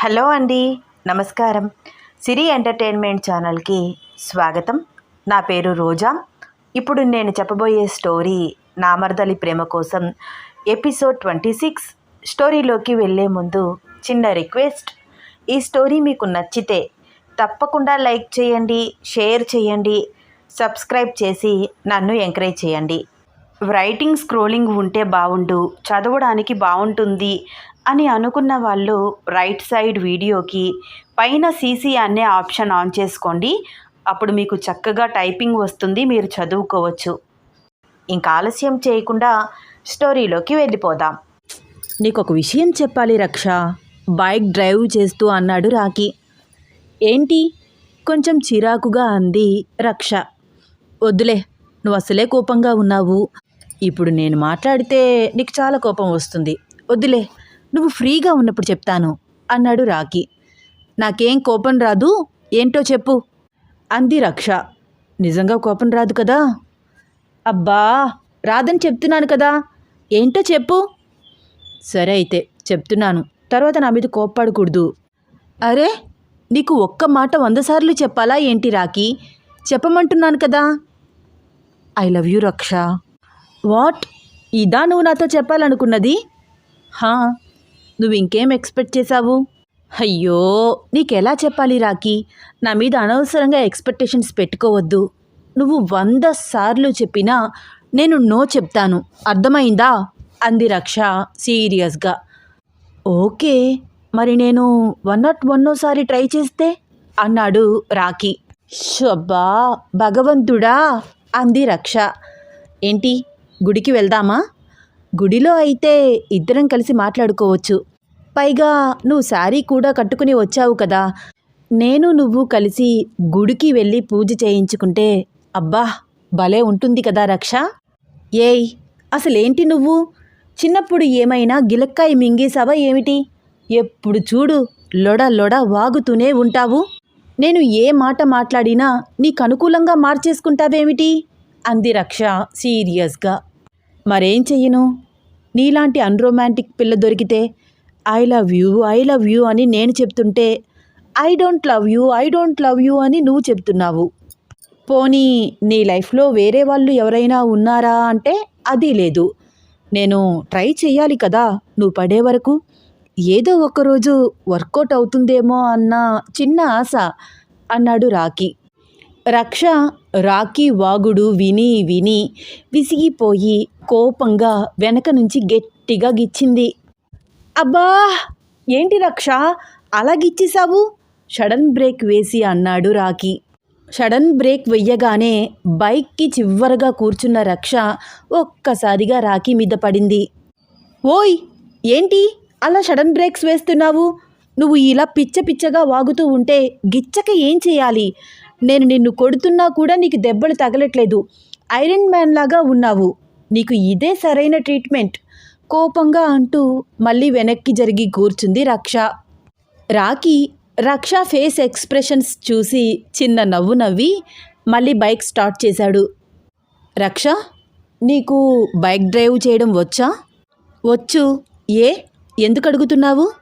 Hello అండి నమస్కారం. సిరి entertainment ఛానల్కి స్వాగతం. నా పేరు రోజా. ఇప్పుడు నేను చెప్పబోయే స్టోరీ నామర్దలి ప్రేమ కోసం ఎపిసోడ్ ట్వంటీ సిక్స్ స్టోరీలోకి వెళ్ళే ముందు చిన్న రిక్వెస్ట్. ఈ స్టోరీ మీకు నచ్చితే తప్పకుండా లైక్ చేయండి షేర్ చేయండి సబ్స్క్రైబ్ చేసి నన్ను ఎంకరేజ్ చేయండి. రైటింగ్ స్క్రోలింగ్ ఉంటే బాగుండు చదవడానికి బాగుంటుంది అని అనుకున్న వాళ్ళు రైట్ సైడ్ వీడియోకి పైన సీసీ అనే ఆప్షన్ ఆన్ చేసుకోండి. అప్పుడు మీకు చక్కగా టైపింగ్ వస్తుంది మీరు చదువుకోవచ్చు. ఇంకా ఆలస్యం చేయకుండా స్టోరీలోకి వెళ్ళిపోదాం. నీకు ఒక విషయం చెప్పాలి రక్ష. బైక్ డ్రైవ్ చేస్తూ అన్నాడు రాకీ ఏంటి? కొంచెం చిరాకుగా అంది రక్ష. వద్దులే నువ్వు అసలే కోపంగా ఉన్నావు. ఇప్పుడు నేను మాట్లాడితే నీకు చాలా కోపం వస్తుంది. వద్దులే. నువ్వు ఫ్రీగా ఉన్నప్పుడు చెప్తాను అన్నాడు రాకీ నాకేం కోపం రాదు ఏంటో చెప్పు అంది రక్ష. నిజంగా కోపం రాదు కదా? అబ్బా రాదని చెప్తున్నాను కదా ఏంటో చెప్పు. సరే అయితే చెప్తున్నాను. తర్వాత నా మీద కోప్పడకూడదు. అరే నీకు ఒక్క మాట వంద సార్లు చెప్పాలా ఏంటి రాకి చెప్పమంటున్నాను కదా? I love you Raksha. What? ఇదా నువ్వు నాతో చెప్పాలనుకున్నది? హా నువ్వు ఇంకేం ఎక్స్పెక్ట్ చేశావు? అయ్యో నీకెలా చెప్పాలి రాకీ నా మీద అనవసరంగా ఎక్స్పెక్టేషన్స్ పెట్టుకోవద్దు. నువ్వు వంద సార్లు చెప్పినా నేను నో చెప్తాను. అర్థమైందా? అంది రక్ష సీరియస్గా. ఓకే మరి నేను వన్ నాట్ వన్నోసారి ట్రై చేస్తే? అన్నాడు రాకీ షబ్బా భగవంతుడా? అంది రక్ష. ఏంటి గుడికి వెళ్దామా? గుడిలో అయితే ఇద్దరం కలిసి మాట్లాడుకోవచ్చు. పైగా నువ్వు శారీ కూడా కట్టుకుని వచ్చావు కదా. నేను నువ్వు కలిసి గుడికి వెళ్ళి పూజ చేయించుకుంటే అబ్బా భలే ఉంటుంది కదా రక్ష. ఏయ్ అసలేంటి నువ్వు? చిన్నప్పుడు ఏమైనా గిలక్కాయ మింగేశావా ఏమిటి? ఎప్పుడు చూడు లొడ లొడ వాగుతూనే ఉంటావు. నేను ఏ మాట మాట్లాడినా నీకు అనుకూలంగా మార్చేసుకుంటావేమిటి? అంది రక్ష సీరియస్గా. మరేం చెయ్యను? నీలాంటి అన్రొమాంటిక్ పిల్ల దొరికితే I love you I love you అని నేను చెప్తుంటే I don't love you I don't love you అని నువ్వు చెప్తున్నావు. పోనీ నీ లైఫ్లో వేరే వాళ్ళు ఎవరైనా ఉన్నారా అంటే అది లేదు. నేను ట్రై చేయాలి కదా నువ్వు పడే వరకు. ఏదో ఒకరోజు వర్కౌట్ అవుతుందేమో అన్న చిన్న ఆశ అన్నాడు రాకీ రక్ష రాకీ వాగుడు విని విని విసిగిపోయి కోపంగా వెనక నుంచి గట్టిగా గిచ్చింది. అబ్బా! ఏంటి రక్ష? అలా గిచ్చేశావు? షడన్ బ్రేక్ వేసి అన్నాడు రాకీ సడన్ బ్రేక్ వెయ్యగానే బైక్కి చివరగా కూర్చున్న రక్ష ఒక్కసారిగా రాకీ మీద పడింది. ఓయ్! ఏంటి? అలా సడన్ బ్రేక్స్ వేస్తున్నావు? నువ్వు ఇలా పిచ్చ పిచ్చగా వాగుతూ ఉంటే గిచ్చక ఏం చేయాలి? నేను నిన్ను కొడుతున్నా కూడా నీకు దెబ్బలు తగలట్లేదు. ఐరన్ మ్యాన్ లాగా ఉన్నావు. నీకు ఇదే సరైన ట్రీట్మెంట్. కోపంగా అంటూ మళ్ళీ వెనక్కి జరిగి కూర్చుంది రక్ష. రాకి రక్ష ఫేస్ ఎక్స్ప్రెషన్స్ చూసి చిన్న నవ్వు నవ్వి మళ్ళీ బైక్ స్టార్ట్ చేశాడు. రక్ష నీకు బైక్ డ్రైవ్ చేయడం వచ్చా? వచ్చు. ఏ? ఎందుకు అడుగుతున్నావు?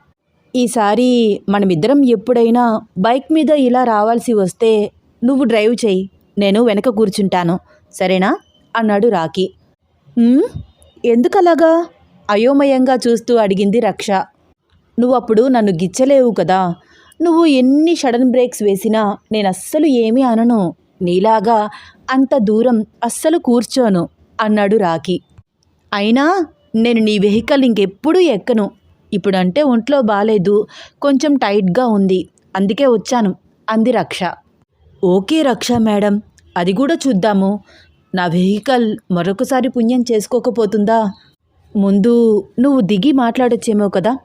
ఈసారి మనమిద్దరం ఎప్పుడైనా బైక్ మీద ఇలా రావాల్సి వస్తే నువ్వు డ్రైవ్ చేయి నేను వెనక కూర్చుంటాను. సరేనా? అన్నాడు రాకీ ఎందుకలాగా? అయోమయంగా చూస్తూ అడిగింది రక్ష. నువ్వు అప్పుడు నన్ను గిచ్చలేవు కదా. నువ్వు ఎన్ని సడన్ బ్రేక్స్ వేసినా నేను అస్సలు ఏమీ అనను. నీలాగా అంత దూరం అస్సలు కూర్చోను అన్నాడు రాకీ అయినా నేను నీ వెహికల్ ఇంకెప్పుడూ ఎక్కను. ఇప్పుడంటే ఒంట్లో బాలేదు. కొంచెం టైట్గా ఉంది. అందుకే వచ్చాను అంది రక్ష. ఓకే రక్ష మేడం అది కూడా చూద్దాము. నా వెహికల్ మరొకసారి పుణ్యం చేసుకోకపోతుందా? ముందు నువ్వు దిగి మాట్లాడొచ్చేమో కదా.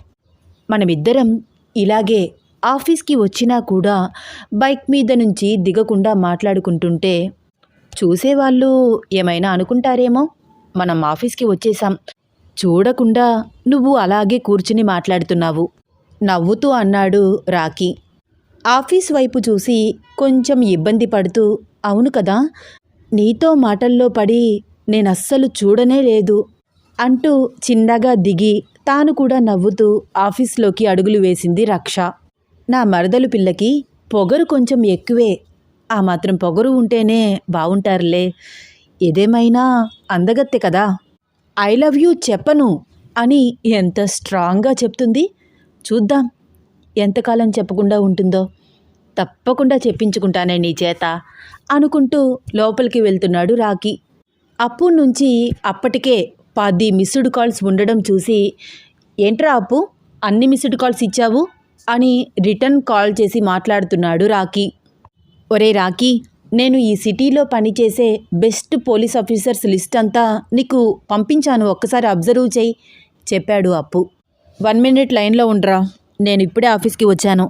మనమిద్దరం ఇలాగే ఆఫీస్కి వచ్చినా కూడా బైక్ మీద నుంచి దిగకుండా మాట్లాడుకుంటుంటే చూసేవాళ్ళు ఏమైనా అనుకుంటారేమో? మనం ఆఫీస్కి వచ్చేసాం చూడకుండా నువ్వు అలాగే కూర్చుని మాట్లాడుతున్నావు. నవ్వుతూ అన్నాడు రాకీ ఆఫీస్ వైపు చూసి కొంచెం ఇబ్బంది పడుతూ అవును కదా నీతో మాటల్లో పడి నేనస్సలు చూడనే లేదు అంటూ చిన్నగా దిగి తాను కూడా నవ్వుతూ ఆఫీస్లోకి అడుగులు వేసింది రక్ష. నా మరదలు పిల్లకి పొగరు కొంచెం ఎక్కువే. ఆ మాత్రం పొగరు ఉంటేనే బాగుంటారులే ఏదేమైనా అందగత్తె కదా. ఐ లవ్ యూ చెప్పను అని ఎంత స్ట్రాంగ్గా చెప్తుంది? చూద్దాం. ఎంతకాలం చెప్పకుండా ఉంటుందో తప్పకుండా చెప్పించుకుంటానే నీ చేత అనుకుంటూ లోపలికి వెళ్తున్నాడు రాకీ అప్పు నుంచి అప్పటికే పది మిస్డ్ కాల్స్ ఉండడం చూసి ఏంట్రా అప్పు? అన్ని మిస్డ్ కాల్స్ ఇచ్చావు? అని రిటర్న్ కాల్ చేసి మాట్లాడుతున్నాడు రాకీ ఒరే రాకీ నేను ఈ సిటీలో పనిచేసే బెస్ట్ పోలీస్ ఆఫీసర్స్ లిస్ట్ అంతా నీకు పంపించాను. ఒక్కసారి అబ్జర్వ్ చేయి చెప్పాడు అప్పు. వన్ మినిట్ లైన్లో ఉండరా. నేను ఇప్పుడే ఆఫీస్కి వచ్చాను.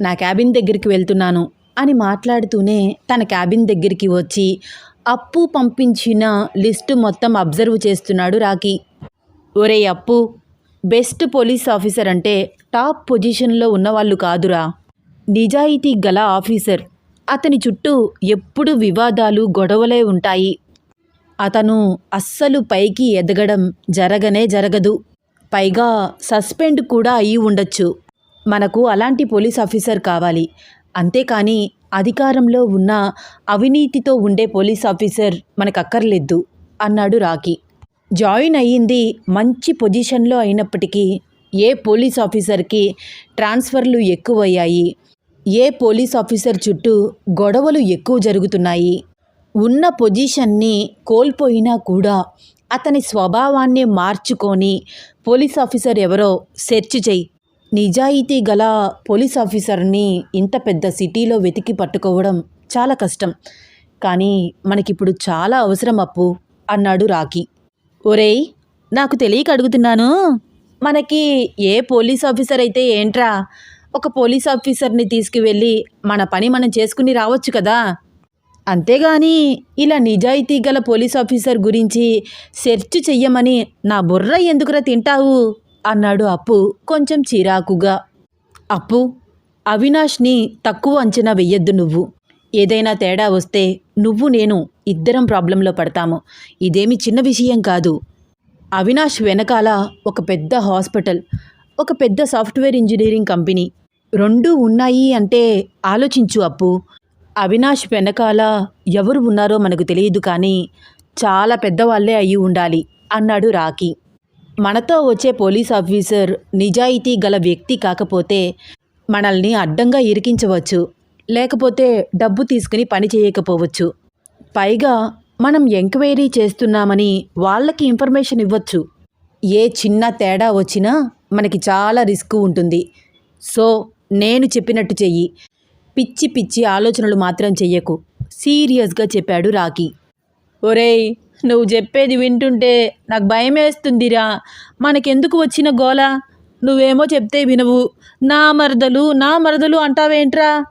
నా క్యాబిన్ దగ్గరికి వెళ్తున్నాను అని మాట్లాడుతూనే తన క్యాబిన్ దగ్గరికి వచ్చి అప్పు పంపించిన లిస్టు మొత్తం అబ్జర్వ్ చేస్తున్నాడు రాకీ ఒరే అప్పు బెస్ట్ పోలీస్ ఆఫీసర్ అంటే టాప్ పొజిషన్లో ఉన్నవాళ్ళు కాదురా. నిజాయితీ గల ఆఫీసర్. అతని చుట్టూ ఎప్పుడు వివాదాలు గొడవలే ఉంటాయి. అతను అస్సలు పైకి ఎదగడం జరగనే జరగదు. పైగా సస్పెండ్ కూడా అయి ఉండొచ్చు. మనకు అలాంటి పోలీస్ ఆఫీసర్ కావాలి. అంతేకాని అధికారంలో ఉన్న అవినీతితో ఉండే పోలీస్ ఆఫీసర్ మనకు అక్కర్లేదు అన్నాడు రాకీ. జాయిన్ అయ్యింది మంచి పొజిషన్లో అయినప్పటికీ ఏ పోలీస్ ఆఫీసర్కి ట్రాన్స్ఫర్లు ఎక్కువయ్యాయి ఏ పోలీస్ ఆఫీసర్ చుట్టూ గొడవలు ఎక్కువ జరుగుతున్నాయి ఉన్న పొజిషన్ని కోల్పోయినా కూడా అతని స్వభావాన్ని మార్చుకొని పోలీస్ ఆఫీసర్ ఎవరో సెర్చ్ చెయ్యి నిజాయితీ గల పోలీస్ ఆఫీసర్ని ఇంత పెద్ద సిటీలో వెతికి పట్టుకోవడం చాలా కష్టం. కానీ మనకిప్పుడు చాలా అవసరం అప్పు అన్నాడు రాకీ ఒరేయ్ నాకు తెలియక అడుగుతున్నాను. మనకి ఏ పోలీస్ ఆఫీసర్ అయితే ఏంట్రా? ఒక పోలీస్ ఆఫీసర్ని తీసుకువెళ్ళి మన పని మనం చేసుకుని రావచ్చు కదా? అంతేగాని ఇలా నిజాయితీ గల పోలీస్ ఆఫీసర్ గురించి సెర్చ్ చెయ్యమని నా బుర్ర ఎందుకురా తింటావు? అన్నాడు అప్పు కొంచెం చిరాకుగా. అప్పు అవినాష్ని తక్కువ అంచనా వెయ్యొద్దు నువ్వు. ఏదైనా తేడా వస్తే నువ్వు నేను ఇద్దరం ప్రాబ్లంలో పడతాము. ఇదేమి చిన్న విషయం కాదు. అవినాష్ వెనకాల ఒక పెద్ద హాస్పిటల్ ఒక పెద్ద సాఫ్ట్వేర్ ఇంజనీరింగ్ కంపెనీ. రెండూ ఉన్నాయి అంటే ఆలోచించు అప్పు. అవినాష్ వెనకాల ఎవరు ఉన్నారో మనకు తెలియదు కానీ చాలా పెద్దవాళ్ళే అయి ఉండాలి అన్నాడు రాకీ మనతో వచ్చే పోలీస్ ఆఫీసర్ నిజాయితీ గల వ్యక్తి కాకపోతే మనల్ని అడ్డంగా ఇరికించవచ్చు లేకపోతే డబ్బు తీసుకుని పని చేయకపోవచ్చు. పైగా మనం ఎంక్వైరీ చేస్తున్నామని వాళ్ళకి ఇన్ఫర్మేషన్ ఇవ్వచ్చు. ఏ చిన్న తేడా వచ్చినా మనకి చాలా రిస్క్ ఉంటుంది. సో నేను చెప్పినట్టు చెయ్యి. పిచ్చి పిచ్చి ఆలోచనలు మాత్రం చెయ్యకు. సీరియస్గా చెప్పాడు రాకీ ఒరేయ్ నువ్వు చెప్పేది వింటుంటే నాకు భయమేస్తుందిరా. మనకెందుకు వచ్చిన గోల? నువ్వేమో చెప్తే వినవు. నా మరదలు నా మరదలు అంటావేంట్రా?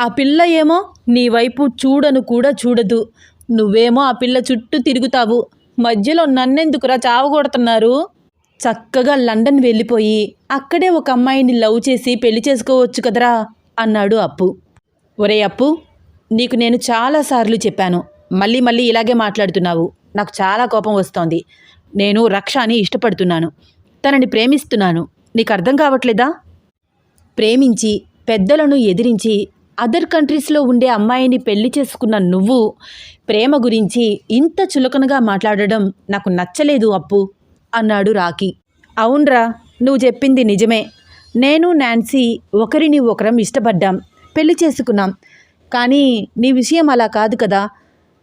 ఆ పిల్ల ఏమో నీ వైపు చూడను కూడా చూడదు. నువ్వేమో ఆ పిల్ల చుట్టూ తిరుగుతావు. మధ్యలో నన్నెందుకురా చావగొడుతున్నారు చక్కగా లండన్ వెళ్ళిపోయి అక్కడే ఒక అమ్మాయిని లవ్ చేసి పెళ్ళి చేసుకోవచ్చు కదరా అన్నాడు అప్పు. ఒరే అప్పు నీకు నేను చాలాసార్లు చెప్పాను. మళ్ళీ మళ్ళీ ఇలాగే మాట్లాడుతున్నావు. నాకు చాలా కోపం వస్తోంది. నేను రక్షాని ఇష్టపడుతున్నాను. తనని ప్రేమిస్తున్నాను. నీకు అర్థం కావట్లేదా? ప్రేమించి పెద్దలను ఎదిరించి అదర్ కంట్రీస్లో ఉండే అమ్మాయిని పెళ్ళి చేసుకున్న నువ్వు ప్రేమ గురించి ఇంత చులకనగా మాట్లాడడం నాకు నచ్చలేదు అప్పు అన్నాడు రాకీ అవునరా నువ్వు చెప్పింది నిజమే. నేను నాన్సీ ఒకరిని ఒకరం ఇష్టపడ్డాం. పెళ్ళి చేసుకున్నాం. కానీ నీ విషయం అలా కాదు కదా.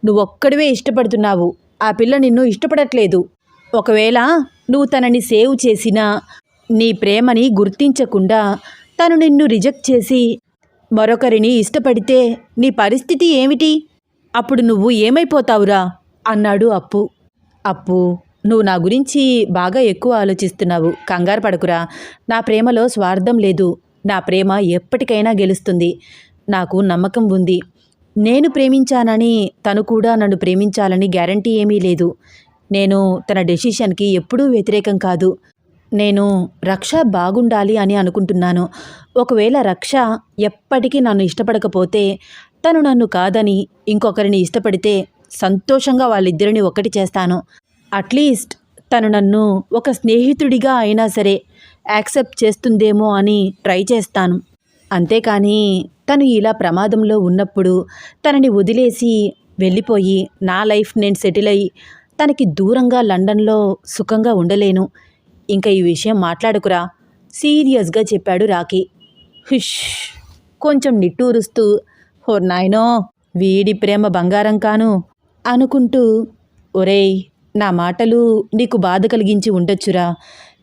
నువ్వొక్కడివే ఇష్టపడుతున్నావు. ఆ పిల్ల నిన్ను ఇష్టపడట్లేదు. ఒకవేళ నువ్వు తనని సేవ్ చేసినా నీ ప్రేమని గుర్తించకుండా తను నిన్ను రిజెక్ట్ చేసి మరొకరిని ఇష్టపడితే నీ పరిస్థితి ఏమిటి? అప్పుడు నువ్వు ఏమైపోతావురా? అన్నాడు అప్పు. అప్పు నువ్వు నా గురించి బాగా ఎక్కువ ఆలోచిస్తున్నావు. కంగారు పడకురా. నా ప్రేమలో స్వార్థం లేదు. నా ప్రేమ ఎప్పటికైనా గెలుస్తుంది. నాకు నమ్మకం ఉంది. నేను ప్రేమించానని తను కూడా నన్ను ప్రేమించాలని గ్యారంటీ ఏమీ లేదు. నేను తన డెసిషన్కి ఎప్పుడూ వ్యతిరేకం కాదు. నేను రక్ష బాగుండాలి అని అనుకుంటున్నాను. ఒకవేళ రక్ష ఎప్పటికీ నన్ను ఇష్టపడకపోతే తను నన్ను కాదని ఇంకొకరిని ఇష్టపడితే సంతోషంగా వాళ్ళిద్దరిని ఒకటి చేస్తాను. అట్లీస్ట్ తను నన్ను ఒక స్నేహితుడిగా అయినా సరే యాక్సెప్ట్ చేస్తుందేమో అని ట్రై చేస్తాను. అంతేకాని తను ఇలా ప్రమాదంలో ఉన్నప్పుడు తనని వదిలేసి వెళ్ళిపోయి నా లైఫ్ నేను సెటిల్ అయ్యి తనకి దూరంగా లండన్లో సుఖంగా ఉండలేను. ఇంకా ఈ విషయం మాట్లాడుకురా. సీరియస్గా చెప్పాడు రాకీ హుష్! కొంచెం నిట్టూరుస్తూ హో నాయనో వీడి ప్రేమ బంగారం కాను అనుకుంటూ ఒరేయ్ నా మాటలు నీకు బాధ కలిగించి ఉండొచ్చురా.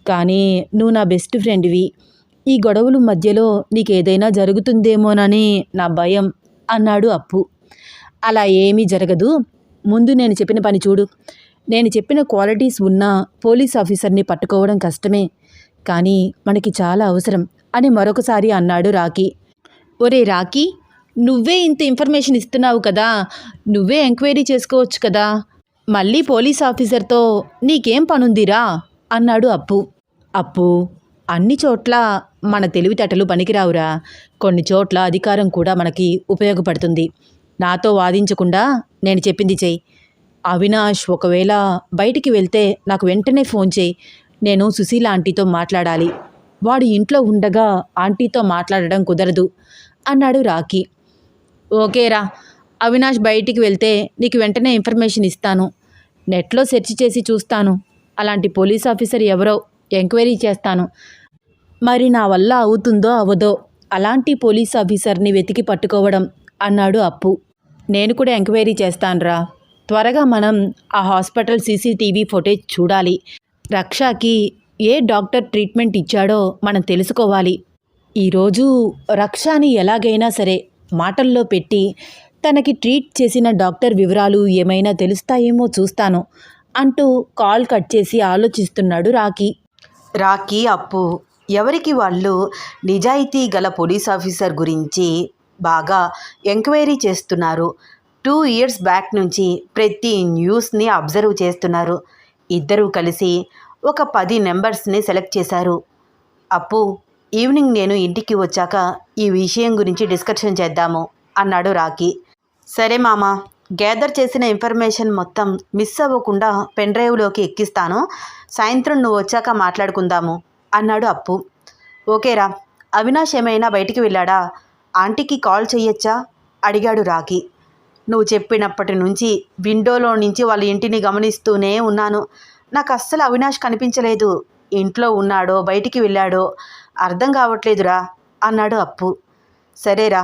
కానీ నువ్వు నా బెస్ట్ ఫ్రెండ్వి. ఈ గొడవల మధ్యలో నీకేదైనా జరుగుతుందేమోనని నా భయం అన్నాడు అప్పు. అలా ఏమీ జరగదు. ముందు నేను చెప్పిన పని చూడు. నేను చెప్పిన క్వాలిటీస్ ఉన్న పోలీస్ ఆఫీసర్ని పట్టుకోవడం కష్టమే. కానీ మనకి చాలా అవసరం అని మరొకసారి అన్నాడు రాకీ ఒరే రాకీ నువ్వే ఇంత ఇన్ఫర్మేషన్ ఇస్తున్నావు కదా. నువ్వే ఎంక్వైరీ చేసుకోవచ్చు కదా. మళ్ళీ పోలీస్ ఆఫీసర్తో నీకేం పనుందిరా? అన్నాడు అప్పు. అప్పు అన్ని చోట్ల మన తెలివితేటలు పనికిరావురా. కొన్ని చోట్ల అధికారం కూడా మనకి ఉపయోగపడుతుంది. నాతో వాదించకుండా నేను చెప్పింది చెయ్యి. అవినాష్ ఒకవేళ బయటికి వెళ్తే నాకు వెంటనే ఫోన్ చేయి నేను సుశీల ఆంటీతో మాట్లాడాలి. వాడు ఇంట్లో ఉండగా ఆంటీతో మాట్లాడడం కుదరదు అన్నాడు రాకీ ఓకేరా అవినాష్ బయటికి వెళ్తే నీకు వెంటనే ఇన్ఫర్మేషన్ ఇస్తాను. నెట్లో సెర్చ్ చేసి చూస్తాను. అలాంటి పోలీస్ ఆఫీసర్ ఎవరో ఎంక్వైరీ చేస్తాను. మరి నా వల్ల అవుతుందో అవదో అలాంటి పోలీస్ ఆఫీసర్ని వెతికి పట్టుకోవడం అన్నాడు అప్పు. నేను కూడా ఎంక్వైరీ చేస్తానురా. త్వరగా మనం ఆ హాస్పిటల్ సీసీటీవీ ఫుటేజ్ చూడాలి. రక్షకి ఏ డాక్టర్ ట్రీట్మెంట్ ఇచ్చాడో మనం తెలుసుకోవాలి. ఈరోజు రక్షని ఎలాగైనా సరే మాటల్లో పెట్టి తనకి ట్రీట్ చేసిన డాక్టర్ వివరాలు ఏమైనా తెలుస్తాయేమో చూస్తాను అంటూ కాల్ కట్ చేసి ఆలోచిస్తున్నాడు రాకీ రాఖీ అప్పు. ఎవరికి వాళ్ళు నిజాయితీ గల పోలీస్ ఆఫీసర్ గురించి బాగా ఎంక్వైరీ చేస్తున్నారు. టూ ఇయర్స్ బ్యాక్ నుంచి ప్రతి న్యూస్ని అబ్జర్వ్ చేస్తున్నారు. ఇద్దరూ కలిసి ఒక పది నెంబర్స్ని సెలెక్ట్ చేశారు. అప్పు ఈవినింగ్ నేను ఇంటికి వచ్చాక ఈ విషయం గురించి డిస్కషన్ చేద్దాము అన్నాడు రాకీ సరే మామ. గ్యాదర్ చేసిన ఇన్ఫర్మేషన్ మొత్తం మిస్ అవ్వకుండా పెన్ డ్రైవ్లోకి ఎక్కిస్తాను. సాయంత్రం నువ్వు వచ్చాక మాట్లాడుకుందాము అన్నాడు అప్పు. ఓకేరా అవినాష్ ఏమైనా బయటికి వెళ్ళాడా? ఆంటీకి కాల్ చెయ్యొచ్చా? అడిగాడు రాఖి. నువ్వు చెప్పినప్పటి నుంచి విండోలో నుంచి వాళ్ళ ఇంటిని గమనిస్తూనే ఉన్నాను. నాకు అస్సలు అవినాష్ కనిపించలేదు. ఇంట్లో ఉన్నాడో బయటికి వెళ్ళాడో అర్థం కావట్లేదురా అన్నాడు అప్పు. సరేరా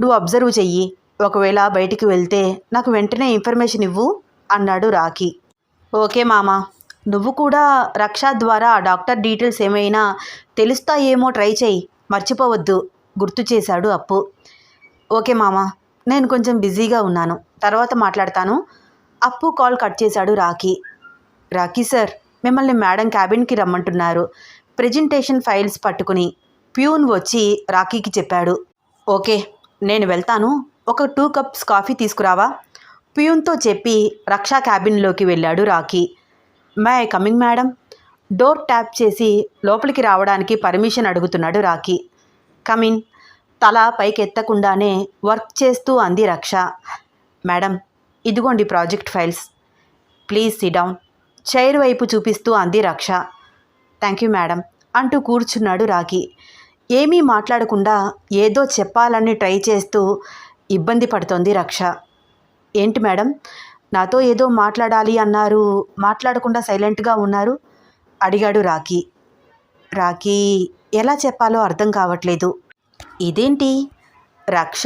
నువ్వు అబ్జర్వ్ చెయ్యి. ఒకవేళ బయటికి వెళ్తే నాకు వెంటనే ఇన్ఫర్మేషన్ ఇవ్వు అన్నాడు రాఖి. ఓకే మామ. నువ్వు కూడా రక్ష ద్వారా ఆ డాక్టర్ డీటెయిల్స్ ఏమైనా తెలుస్తాయేమో ట్రై చేయి. మర్చిపోవద్దు గుర్తు చేశాడు అప్పు. ఓకే మామ. నేను కొంచెం బిజీగా ఉన్నాను. తర్వాత మాట్లాడతాను. అప్పు కాల్ కట్ చేశాడు రాఖీ. రాఖీ సార్ మిమ్మల్ని మేడం క్యాబిన్కి రమ్మంటున్నారు. ప్రెజెంటేషన్ ఫైల్స్ పట్టుకుని ప్యూన్ వచ్చి రాఖీకి చెప్పాడు. ఓకే నేను వెళ్తాను. ఒక టూ కప్స్ కాఫీ తీసుకురావా? ప్యూన్తో చెప్పి రక్షా క్యాబిన్లోకి వెళ్ళాడు Rocky may coming madam. Door tap చేసి లోపలికి రావడానికి పర్మిషన్ అడుగుతున్నాడు రాకీ కమిన్ తల పైకెత్తకుండానే వర్క్ చేస్తూ అంది రక్ష. మేడం ఇదిగోండి project files. Please sit down chair వైపు చూపిస్తూ అంది రక్ష. థ్యాంక్ యూ మేడం అంటూ కూర్చున్నాడు రాకీ ఏమీ మాట్లాడకుండా ఏదో చెప్పాలని ట్రై చేస్తూ ఇబ్బంది పడుతోంది రక్ష. ఏంటి మేడం? నాతో ఏదో మాట్లాడాలి అన్నారు. మాట్లాడకుండా సైలెంట్గా ఉన్నారు. అడిగాడు రాకీ రాకీ ఎలా చెప్పాలో అర్థం కావట్లేదు. ఇదేంటి? రక్ష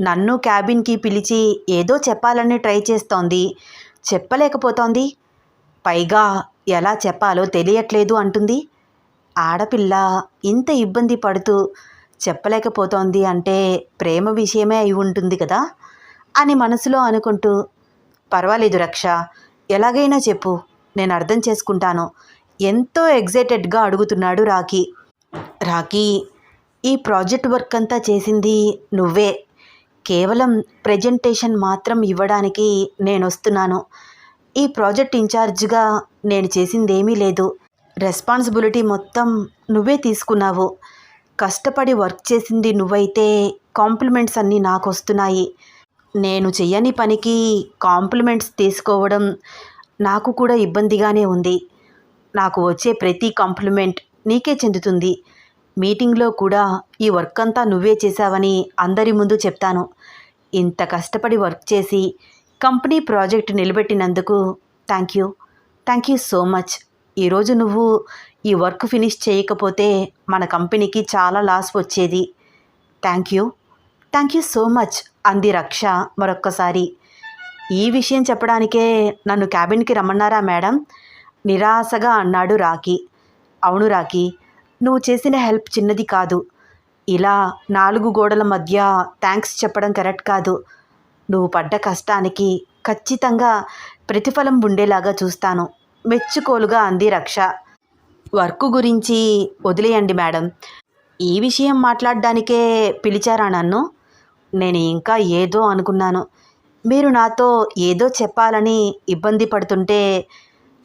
నన్ను క్యాబిన్కి పిలిచి ఏదో చెప్పాలని ట్రై చేస్తోంది. చెప్పలేకపోతోంది. పైగా ఎలా చెప్పాలో తెలియట్లేదు అంటుంది. ఆడపిల్ల ఇంత ఇబ్బంది పడుతూ చెప్పలేకపోతోంది అంటే ప్రేమ విషయమే అయి ఉంటుంది కదా? అని మనసులో అనుకుంటూ పర్వాలేదు రక్ష ఎలాగైనా చెప్పు నేను అర్థం చేసుకుంటాను ఎంతో ఎగ్జైటెడ్గా అడుగుతున్నాడు రాకీ రాకీ ఈ ప్రాజెక్ట్ వర్క్ అంతా చేసింది నువ్వే. కేవలం ప్రజెంటేషన్ మాత్రం ఇవ్వడానికి నేను వస్తున్నాను. ఈ ప్రాజెక్ట్ ఇన్ఛార్జ్గా నేను చేసిందేమీ లేదు. రెస్పాన్సిబిలిటీ మొత్తం నువ్వే తీసుకున్నావు. కష్టపడి వర్క్ చేసింది నువ్వైతే కాంప్లిమెంట్స్ అన్నీ నాకు వస్తున్నాయి నేను చెయ్యని పనికి కాంప్లిమెంట్స్ తీసుకోవడం నాకు కూడా ఇబ్బందిగానే ఉంది. నాకు వచ్చే ప్రతి కాంప్లిమెంట్ నీకే చెందుతుంది. మీటింగ్లో కూడా ఈ వర్క్ అంతా నువ్వే చేశావని అందరి ముందు చెప్తాను. ఇంత కష్టపడి వర్క్ చేసి company project నిలబెట్టినందుకు thank you thank you so much. ఈరోజు నువ్వు ఈ వర్క్ ఫినిష్ చేయకపోతే మన కంపెనీకి చాలా లాస్ వచ్చేది. Thank you. Thank you so much అంది రక్ష మరొక్కసారి. ఈ విషయం చెప్పడానికే నన్ను క్యాబిన్కి రమ్మన్నారా మేడం? నిరాశగా అన్నాడు రాకీ అవును రాకీ నువ్వు చేసిన హెల్ప్ చిన్నది కాదు. ఇలా నాలుగు గోడల మధ్య థ్యాంక్స్ చెప్పడం కరెక్ట్ కాదు. నువ్వు పడ్డ కష్టానికి ఖచ్చితంగా ప్రతిఫలం ఉండేలాగా చూస్తాను. మెచ్చుకోలుగా అంది రక్ష. వర్క్ గురించి వదిలేయండి మేడం. ఈ విషయం మాట్లాడడానికే పిలిచారా నన్ను? నేను ఇంకా ఏదో అనుకున్నాను. మీరు నాతో ఏదో చెప్పాలని ఇబ్బంది పడుతుంటే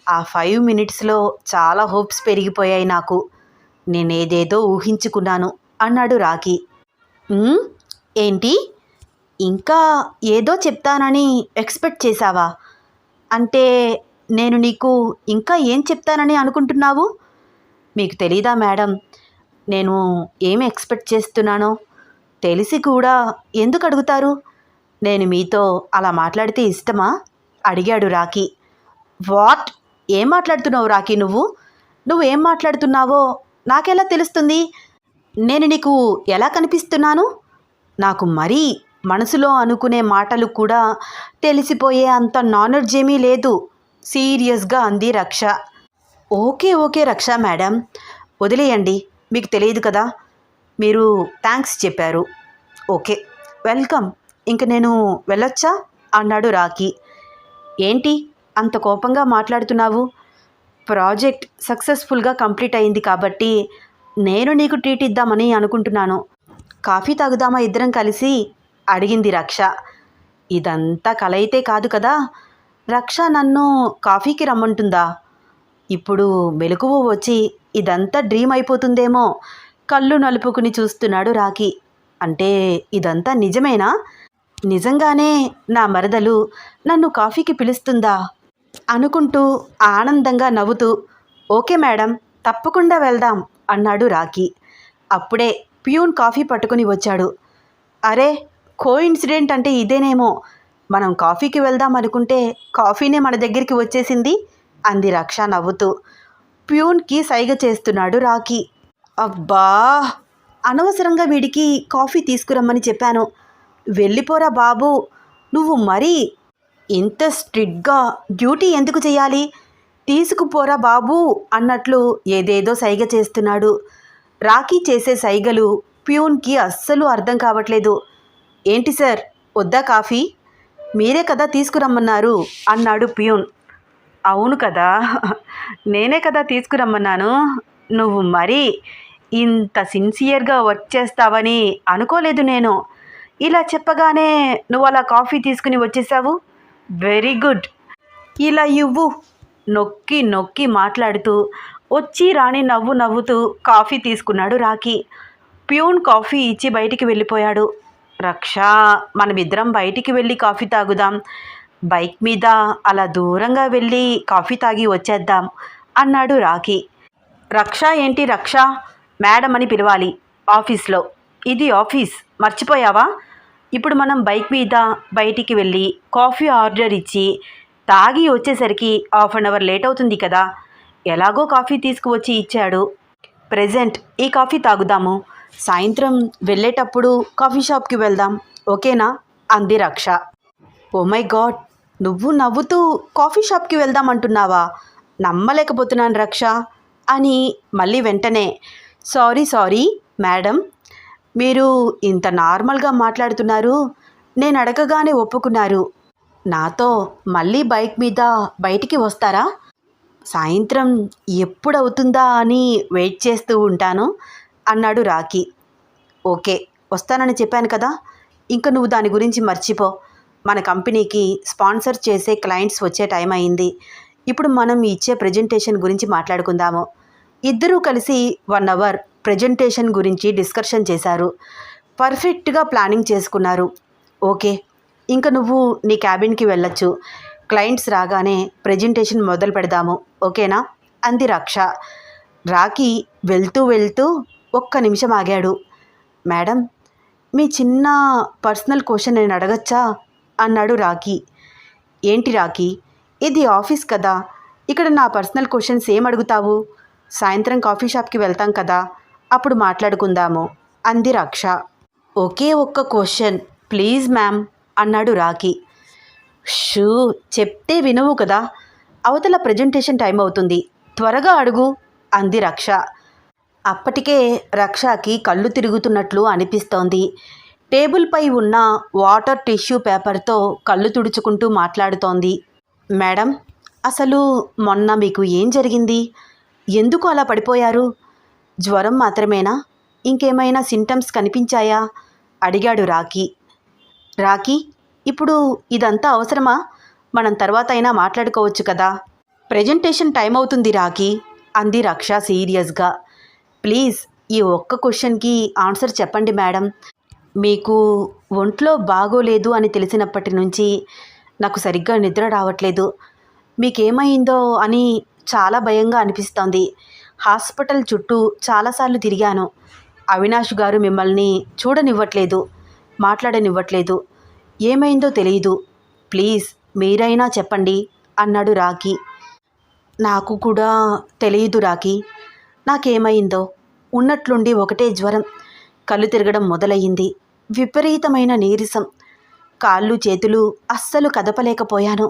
ఆ ఫైవ్ మినిట్స్లో చాలా హోప్స్ పెరిగిపోయాయి నాకు. నేనేదేదో ఊహించుకున్నాను అన్నాడు రాకీ ఏంటి? ఇంకా ఏదో చెప్తానని ఎక్స్పెక్ట్ చేశావా? అంటే నేను నీకు ఇంకా ఏం చెప్తానని అనుకుంటున్నావు? మీకు తెలీదా మేడం? నేను ఏమి ఎక్స్పెక్ట్ చేస్తున్నానో? తెలిసి కూడా ఎందుకు అడుగుతారు? నేను మీతో అలా మాట్లాడితే ఇష్టమా? అడిగాడు రాకీ వాట్? ఏం మాట్లాడుతున్నావు రాకీ నువ్వు? నువ్వు ఏం మాట్లాడుతున్నావో నాకెలా తెలుస్తుంది? నేను నీకు ఎలా కనిపిస్తున్నాను? నాకు మరీ మనసులో అనుకునే మాటలు కూడా తెలిసిపోయే అంత నాలెడ్జ్ ఏమీ లేదు. సీరియస్గా అంది Raksha. Okay okay Raksha madam. వదిలేయండి మీకు తెలియదు కదా. మీరు థ్యాంక్స్ చెప్పారు. Okay welcome. ఇంక నేను వెళ్ళొచ్చా? అన్నాడు రాకీ ఏంటి? అంత కోపంగా మాట్లాడుతున్నావు? ప్రాజెక్ట్ సక్సెస్ఫుల్గా కంప్లీట్ అయింది కాబట్టి నేను నీకు ట్రీట్ ఇద్దామని అనుకుంటున్నాను. కాఫీ తాగుదామా ఇద్దరం కలిసి? అడిగింది రక్ష. ఇదంతా కలయితే కాదు కదా. రక్ష నన్ను కాఫీకి రమ్మంటుందా? ఇప్పుడు మెలకువ వచ్చి ఇదంతా డ్రీమ్ అయిపోతుందేమో. కళ్ళు నలుపుకుని చూస్తున్నాడు రాకీ అంటే ఇదంతా నిజమేనా? నిజంగానే నా మరదలు నన్ను కాఫీకి పిలుస్తుందా? అనుకుంటూ ఆనందంగా నవ్వుతూ ఓకే మేడం తప్పకుండా వెళ్దాం అన్నాడు రాకీ అప్పుడే ప్యూన్ కాఫీ పట్టుకుని వచ్చాడు. అరే కో ఇన్సిడెంట్ అంటే ఇదేనేమో. మనం కాఫీకి వెళ్దాం అనుకుంటే కాఫీనే మన దగ్గరికి వచ్చేసింది. అంది రక్ష నవ్వుతూ. ప్యూన్కి సైగ చేస్తున్నాడు రాకీ అబ్బా! అనవసరంగా వీడికి కాఫీ తీసుకురమ్మని చెప్పాను. వెళ్ళిపోరా బాబు! నువ్వు మరీ ఇంత స్ట్రిక్ట్గా డ్యూటీ ఎందుకు చేయాలి తీసుకుపోరా బాబు! అన్నట్లు ఏదేదో సైగ చేస్తున్నాడు. రాఖీ చేసే సైగలు ప్యూన్కి అస్సలు అర్థం కావట్లేదు. ఏంటి సార్? వద్దా కాఫీ? మీరే కదా తీసుకురమ్మన్నారు అన్నాడు ప్యూన్. అవును కదా. నేనే కదా తీసుకురమ్మన్నాను. నువ్వు మరీ ఇంత సిన్సియర్గా వర్క్ చేస్తావని అనుకోలేదు నేను. ఇలా చెప్పగానే నువ్వు అలా కాఫీ తీసుకుని వచ్చేసావు? Very good. ఇలా ఇవ్వు. నొక్కి నొక్కి మాట్లాడుతూ వచ్చి రాణి నవ్వు నవ్వుతూ కాఫీ తీసుకున్నాడు రాఖీ. ప్యూన్ కాఫీ ఇచ్చి బయటికి వెళ్ళిపోయాడు. రక్ష మనమిద్దరం బయటికి వెళ్ళి కాఫీ తాగుదాం. బైక్ మీద అలా దూరంగా వెళ్ళి కాఫీ తాగి వచ్చేద్దాం అన్నాడు రాఖీ. రక్ష ఏంటి రక్ష? మేడం అని పిలవాలి ఆఫీస్లో. ఇది ఆఫీస్. మర్చిపోయావా? ఇప్పుడు మనం బైక్ మీద బయటికి వెళ్ళి కాఫీ ఆర్డర్ ఇచ్చి తాగి వచ్చేసరికి హాఫ్ అన్ అవర్ లేట్ అవుతుంది కదా. ఎలాగో కాఫీ తీసుకువచ్చి ఇచ్చాడు. ప్రెజెంట్ ఈ కాఫీ తాగుదాము. సాయంత్రం వెళ్ళేటప్పుడు కాఫీ షాప్కి వెళ్దాం. ఓకేనా? అంది రక్ష. Oh my god! నువ్వు నవ్వుతూ కాఫీ షాప్కి వెళ్దాం అంటున్నావా నమ్మలేకపోతున్నాను రక్ష అని మళ్ళీ వెంటనే. Sorry sorry madam. మీరు ఇంత నార్మల్గా మాట్లాడుతున్నారు. నేను అడగగానే ఒప్పుకున్నారు. నాతో మళ్ళీ బైక్ మీద బయటికి వస్తారా? సాయంత్రం ఎప్పుడవుతుందా అని వెయిట్ చేస్తూ ఉంటాను అన్నాడు రాకీ ఓకే వస్తానని చెప్పాను కదా. ఇంక నువ్వు దాని గురించి మర్చిపో. మన కంపెనీకి స్పాన్సర్ చేసే క్లయింట్స్ వచ్చే టైం అయింది. ఇప్పుడు మనం ఇచ్చే ప్రజెంటేషన్ గురించి మాట్లాడుకుందాము. ఇద్దరూ కలిసి వన్ అవర్ ప్రజెంటేషన్ గురించి డిస్కషన్ చేశారు. పర్ఫెక్ట్గా ప్లానింగ్ చేసుకున్నారు. ఓకే ఇంకా నువ్వు నీ క్యాబిన్కి వెళ్ళొచ్చు. క్లయింట్స్ రాగానే ప్రజెంటేషన్ మొదలు పెడదాము. ఓకేనా? అంది రక్ష. రాకి వెళ్తూ వెళ్తూ ఒక్క నిమిషం ఆగాడు. మేడం మీ చిన్న పర్సనల్ క్వశ్చన్ నేను అడగచ్చా? అన్నాడు రాకీ ఏంటి రాకీ ఇది ఆఫీస్ కదా. ఇక్కడ నా పర్సనల్ క్వశ్చన్స్ ఏం అడుగుతావు? సాయంత్రం కాఫీ షాప్కి వెళ్తాం కదా. అప్పుడు మాట్లాడుకుందాము అంది రక్ష. ఒకే ఒక్క క్వశ్చన్ ప్లీజ్ మ్యామ్ అన్నాడు రాకీ షూ చెప్తే వినవు కదా. అవతల ప్రజెంటేషన్ టైం అవుతుంది. త్వరగా అడుగు అంది రక్ష. అప్పటికే రక్షకి కళ్ళు తిరుగుతున్నట్లు అనిపిస్తోంది. టేబుల్పై ఉన్న వాటర్ టిష్యూ పేపర్తో కళ్ళు తుడుచుకుంటూ మాట్లాడుతోంది. మేడం అసలు మొన్న మీకు ఏం జరిగింది? ఎందుకు అలా పడిపోయారు? జ్వరం మాత్రమేనా? ఇంకేమైనా సింటమ్స్ కనిపించాయా? అడిగాడు రాకీ రాకీ ఇప్పుడు ఇదంతా అవసరమా? మనం తర్వాత అయినా మాట్లాడుకోవచ్చు కదా. ప్రెజెంటేషన్ టైం అవుతుంది రాకీ అంది రక్ష సీరియస్గా. ప్లీజ్ ఈ ఒక్క క్వశ్చన్కి ఆన్సర్ చెప్పండి మేడం. మీకు ఒంట్లో బాగోలేదు అని తెలిసినప్పటి నుంచి నాకు సరిగ్గా నిద్ర రావట్లేదు. మీకేమైందో అని చాలా భయంగా అనిపిస్తోంది. హాస్పిటల్ చుట్టూ చాలాసార్లు తిరిగాను. అవినాష్ గారు మిమ్మల్ని చూడనివ్వట్లేదు మాట్లాడనివ్వట్లేదు. ఏమైందో తెలియదు ప్లీజ్ మీరైనా చెప్పండి అన్నాడు రాకీ నాకు కూడా తెలియదు రాకీ నాకేమైందో? ఉన్నట్లుండి ఒకటే జ్వరం. కళ్ళు తిరగడం మొదలయ్యింది. విపరీతమైన నీరసం. కాళ్ళు చేతులు అస్సలు కదపలేకపోయాను.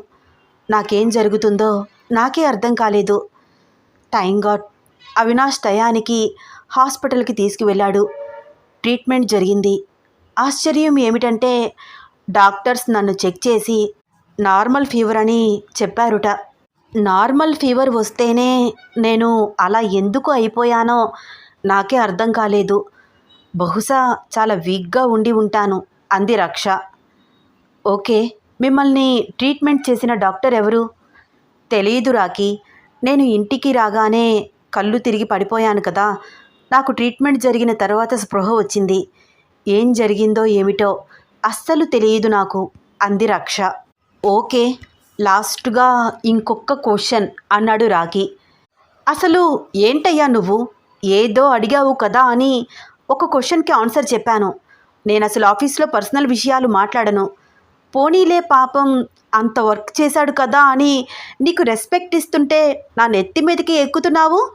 నాకేం జరుగుతుందో నాకే అర్థం కాలేదు. టైం గాడ్ అవినాష్ టయానికి హాస్పిటల్కి తీసుకువెళ్ళాడు. ట్రీట్మెంట్ జరిగింది. ఆశ్చర్యం ఏమిటంటే డాక్టర్స్ నన్ను చెక్ చేసి నార్మల్ ఫీవర్ అని చెప్పారుట. నార్మల్ ఫీవర్ వస్తేనే నేను అలా ఎందుకు అయిపోయానో నాకే అర్థం కాలేదు. బహుశా చాలా వీక్గా ఉండి ఉంటాను. అంది రక్ష. ఓకే మిమ్మల్ని ట్రీట్మెంట్ చేసిన డాక్టర్ ఎవరు? తెలియదు రాకి నేను ఇంటికి రాగానే కళ్ళు తిరిగి పడిపోయాను కదా. నాకు ట్రీట్మెంట్ జరిగిన తర్వాత స్పృహ వచ్చింది. ఏం జరిగిందో ఏమిటో అస్సలు తెలియదు నాకు అంది రక్ష. ఓకే లాస్ట్గా ఇంకొక క్వశ్చన్ అన్నాడు రాకి అసలు ఏంటయ్యా నువ్వు? ఏదో అడిగావు కదా అని ఒక క్వశ్చన్కి ఆన్సర్ చెప్పాను. నేను అసలు ఆఫీస్లో పర్సనల్ విషయాలు మాట్లాడను. పోనీలే పాపం అంత వర్క్ చేశాడు కదా అని నీకు రెస్పెక్ట్ ఇస్తుంటే నా నెత్తి మీదకి ఎక్కుతున్నావు?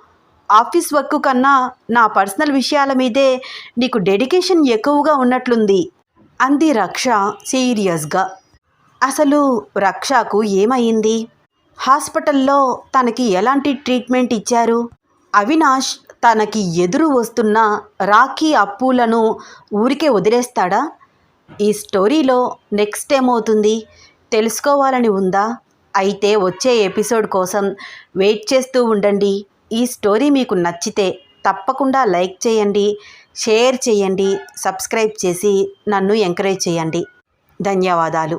ఆఫీస్ వర్క్ కన్నా నా పర్సనల్ విషయాల మీదే నీకు డెడికేషన్ ఎక్కువగా ఉన్నట్లుంది. అంది రక్ష సీరియస్గా. అసలు రక్షకు ఏమైంది హాస్పిటల్లో తనకి ఎలాంటి ట్రీట్మెంట్ ఇచ్చారు? అవినాష్ తనకి ఎదురు వస్తున్న రాఖీ అప్పులను ఊరికే వదిలేస్తాడా? ఈ స్టోరీలో నెక్స్ట్ ఏమవుతుంది? తెలుసుకోవాలని ఉందా? అయితే వచ్చే ఎపిసోడ్ కోసం వెయిట్ చేస్తూ ఉండండి. ఈ స్టోరీ మీకు నచ్చితే తప్పకుండా లైక్ చేయండి షేర్ చేయండి సబ్స్క్రైబ్ చేసి నన్ను ఎంకరేజ్ చేయండి. ధన్యవాదాలు.